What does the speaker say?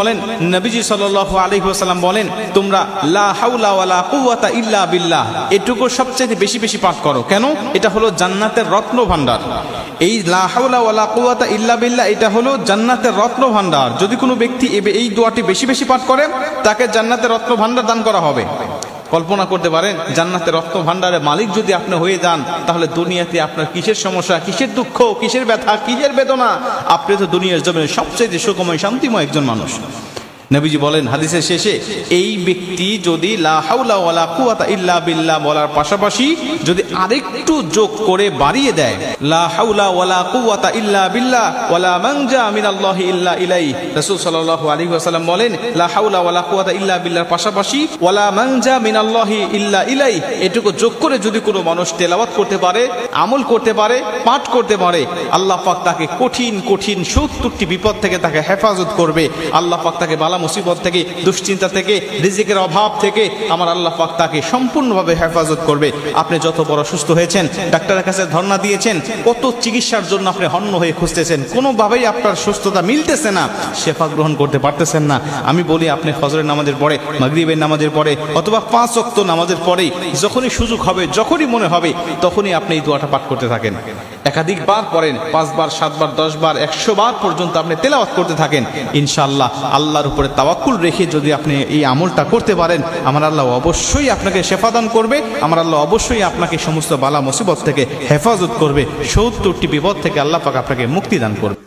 বলেন, নবীজি সাল আলাইহি ওয়াসাল্লাম বলেন, তোমরা লা কুওয়াতা ইল্লা বিল্লাহ। এটুকু সবচেয়ে বেশি বেশি পাঠ করো। কেন? এটা হলো জান্নাতের রত্ন ভান্ডার এই লা হাওলা ওয়ালা কুওয়াতা ইল্লা বিল্লাহ, এটা হলো জান্নাতের রত্ন ভান্ডার যদি কোনো ব্যক্তি এই দোয়াটি বেশি বেশি পাঠ করে, তাকে জান্নাতের রত্ন ভান্ডার দান করা হবে। কল্পনা করতে পারেন, জান্নাতের রক্ত ভান্ডারের মালিক যদি আপনি হয়ে যান, তাহলে দুনিয়াতে আপনার কিসের সমস্যা, কিসের দুঃখ, কিসের ব্যথা, কিসের বেদনা? আপনি তো দুনিয়ার জমিনে সবচেয়ে সুখময়, শান্তিময় একজন মানুষ। নবীজি বলেন, হাদিসের শেষে, এই ব্যক্তি যদি লা হাওলা ইল্লা বলার পাশাপাশি যদি আরেকটু যোগ করে বাড়িয়ে দেয়, লা হাওলা ওয়ালা কুওয়াতা ইল্লা ওয়ালা মানজা মিনাল্লাহি ইল্লা ইলাই বলেন, লা হাওলা ওয়ালা কুওয়াতা ইল্লা বিল্লাহর পাশাপাশি ওয়ালা মানজা মিনাল্লাহি ইল্লা ইলাই এটুকু যোগ করে যদি কোনো মানুষ তেলাওয়াত করতে পারে, আমল করতে পারে, পাঠ করতে পারে, আল্লাহ পাক তাকে কঠিন কঠিন সত্তরটি বিপদ থেকে তাকে হেফাজত করবে। আল্লাহ পাক তাকে বালা মুসিবত থেকে, দুশ্চিন্তা থেকে, রিজিকের অভাব থেকে আমার আল্লাহ পাক তাকে সম্পূর্ণভাবে হেফাজত করবে। আপনি যত বড় সুস্থ হয়েছেন, ডাক্তারের কাছে ধর্ণা দিয়েছেন, কত চিকিৎসার জন্য আপনি হন্য হয়ে খুঁজতেছেন, কোনোভাবেই আপনার সুস্থতা মিলতেছে না শেফা গ্রহণ করতে পারতেছেন না। আমি বলি, আপনি ফজরের নামাজের পরে, মাগরিবের নামাজের পরে, অথবা পাঁচ অক্ত নামাজের পরেই, যখনই সুযোগ হবে, যখনই মনে হবে, তখনই আপনি এই দোয়াটা পাঠ করতে থাকেন। একাধিকবার পড়েন, পাঁচবার, সাতবার, দশবার, একশো বার পর্যন্ত আপনি তেলাওয়াত করতে থাকেন। ইনশাল্লাহ আল্লাহর উপরে তাওয়াক্কুল রেখে যদি আপনি এই আমলটা করতে পারেন, আমার আল্লাহ অবশ্যই আপনাকে শেফাদান করবে, আমার আল্লাহ অবশ্যই আপনাকে সমস্ত বালা মুসিবত থেকে হেফাজত করবে, সত্তরটি বিপদ থেকে আল্লাহ পাক আপনাকে মুক্তি দান করবে।